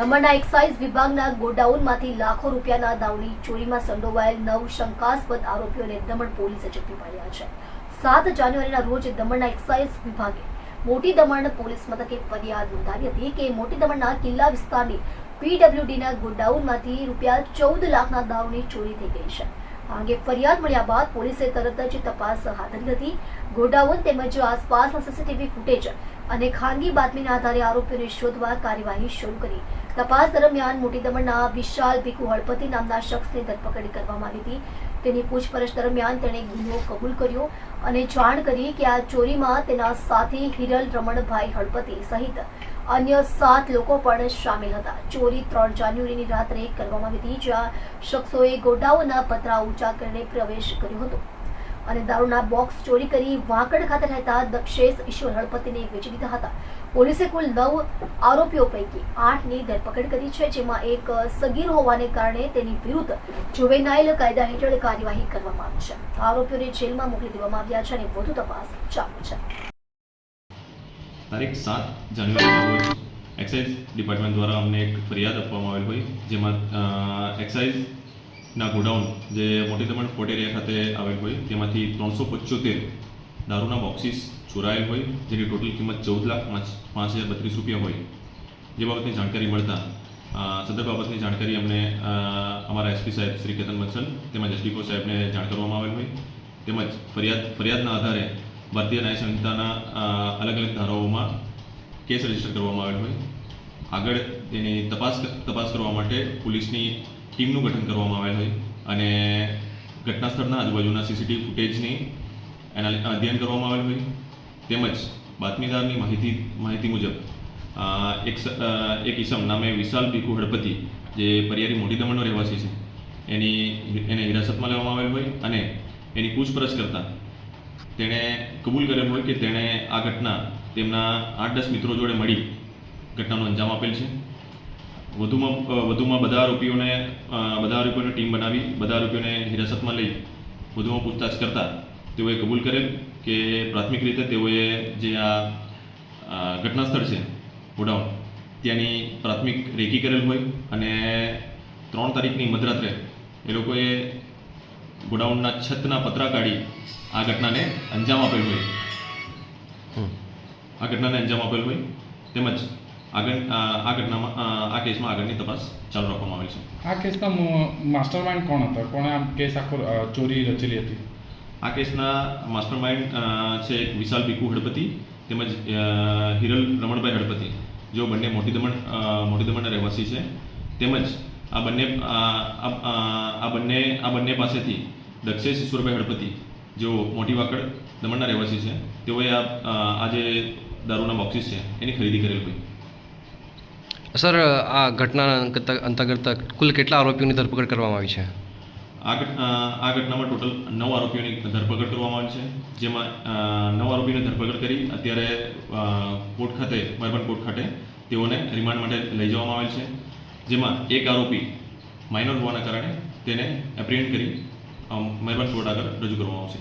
દમણના એક્સાઇઝ વિભાગના ગોડાઉનમાંથી લાખો રૂપિયાના દાવની ચોરીમાં સંડોવાયેલ નવ શંકાસ્પદ આરોપીઓને દમણ પોલીસે ઝડપી પાડ્યા છે. સાત જાન્યુઆરીના રોજ દમણના એક્સાઇઝ વિભાગે મોટી દમણ પોલીસ મથકે ફરિયાદ નોંધાવી હતી કે મોટી દમણના કિલ્લા વિસ્તારની પીડબ્લ્યુડીના ગોડાઉનમાંથી રૂપિયા ચૌદ લાખના દાવની ચોરી થઈ ગઈ છે. આ અંગે ફરિયાદ મળ્યા બાદ પોલીસે તરત જ તપાસ હાથ ધરી હતી. ગોડાઉન તેમજ આસપાસના સીસીટીવી ફૂટેજ અને ખાનગી બાતમીના આધારે આરોપીઓને શોધવા કાર્યવાહી શરૂ કરી. તપાસ દરમિયાન મોટી દમણના વિશાલ ભીખુ હળપતિ નામના શખ્સની ધરપકડ કરવામાં આવી હતી. તેની પૂછપરછ દરમિયાન તેણે ગુનો કબૂલ કર્યો અને જાણ કરી કે આ ચોરીમાં તેના સાથી હિરલ રમણભાઈ હળપતિ સહિત અન્ય સાત લોકો પણ સામેલ હતા. ચોરી ત્રણ જાન્યુઆરીની રાત્રે કરવામાં આવી હતી, જ્યાં શખ્સોએ ગોડાઓના પતરા ઊંચા કરીને પ્રવેશ કર્યો હતો. અને દારૂના બોક્સ ચોરી કરી વાંકડ ખાતે રહેતા દક્ષેશ ઈશ્વર હળપતિને વેચી દીધા હતા. પોલીસે કુલ નવ આરોપીઓ પૈકી આઠની ધરપકડ કરી છે, જેમાં એક સગીર હોવાને કારણે તેની વિરુદ્ધ જુવેનાઇલ કાયદા હેઠળ કાર્યવાહી કરવામાં આવી છે. આરોપીઓને જેલમાં મોકલી દેવામાં આવ્યા છે અને વધુ તપાસ ચાલુ છે. તારીખ સાત જાન્યુઆરી એક્સાઇઝ ડિપાર્ટમેન્ટ દ્વારા અમને એક ફરિયાદ આપવામાં આવેલ હોય, જેમાં એક્સાઇઝના ગોડાઉન જે મોટી દમણ ફોર્ટ એરિયા ખાતે આવેલ હોય, તેમાંથી ત્રણસો પચોતેર દારૂના બોક્સીસ ચોરાયેલ હોય, જેની ટોટલ કિંમત ચૌદ લાખ પાંચ પાંચ હજાર બત્રીસ રૂપિયા હોય. જે બાબતની જાણકારી મળતા સદર બાબતની જાણકારી અમને અમારા એસપી સાહેબ શ્રી કેતન બંસલ તેમજ એસડીકો સાહેબને જાણ કરવામાં આવેલ હોય. તેમજ ફરિયાદ, ફરિયાદના આધારે ભારતીય ન્યાય સંહિતાના અલગ અલગ ધારાઓમાં કેસ રજિસ્ટર કરવામાં આવેલ હોય. આગળ તેની તપાસ તપાસ કરવા માટે પોલીસની ટીમનું ગઠન કરવામાં આવેલ હોય અને ઘટના સ્થળના આજુબાજુના સીસીટીવી ફૂટેજની એના અધ્યયન કરવામાં આવેલ હોય. તેમજ બાતમીદારની માહિતી માહિતી મુજબ એક એક ઈસમ નામે વિશાલ ભીખુ હળપતિ, જે પરિયારી મોટી દમણનો રહેવાસી છે, એની, એને હિરાસતમાં લેવામાં આવેલ હોય અને એની પૂછપરછ કરતાં તેણે કબૂલ કરેલ હોય કે તેણે આ ઘટના તેમના આઠ દસ મિત્રો જોડે મળી ઘટનાનો અંજામ આપેલ છે. વધુમાં વધુમાં બધા આરોપીઓને બધા આરોપીઓને ટીમ બનાવી, બધા આરોપીઓને હિરાસતમાં લઈ વધુમાં પૂછતાછ કરતા તેઓએ કબૂલ કરેલ કે પ્રાથમિક રીતે તેઓએ જે આ ઘટના સ્થળ છે, ગોડાઉન, ત્યાંની પ્રાથમિક રેકી કરેલ હોય અને ત્રણ તારીખની મધરાત્રે એ લોકોએ ગોડાઉનના છતના પતરા કાઢી આ ઘટનાને અંજામ આપેલ હોય. આ ઘટનાને અંજામ આપેલ હોય. તેમજ આગળ આ આ ઘટનામાં આ કેસમાં આગળની તપાસ ચાલુ રાખવામાં આવેલ છે. આ કેસના માસ્ટર માઇન્ડ કોણ હતા? કોણે આ કેસ આખો ચોરી રચેલી હતી? આ કેસના માસ્ટર માઇન્ડ છે એક વિશાલ બીકુ હળપતિ તેમજ હિરલ રમણભાઈ હળપતિ જેઓ બંને મોટી દમણ મોટી દમણના રહેવાસી છે. તેમજ આ બંને આ બંને આ બંને પાસેથી દક્ષેશ ઈશ્વરભાઈ હળપતિ જેઓ મોટી વાકડ દમણના રહેવાસી છે તેઓએ આ આ જે દારૂના બોક્સિસ છે એની ખરીદી કરેલ હોય. સર આ ઘટના અંતર્ગત- કુલ કેટલા આરોપીઓની ધરપકડ કરવામાં આવી છે? આ આ ઘટનામાં ટોટલ નવ આરોપીઓની ધરપકડ કરવામાં આવી છે જેમાં નવ આરોપીઓની ધરપકડ કરી અત્યારે કોર્ટ ખાતે મહેરબાન કોર્ટ ખાતે તેઓને રિમાન્ડ માટે લઈ જવામાં આવેલ છે. જેમાં એક આરોપી માઇનોર હોવાના કારણે તેને એપ્રિહેન્ડ કરી મહેરબાન કોર્ટ આગળ રજૂ કરવામાં આવશે.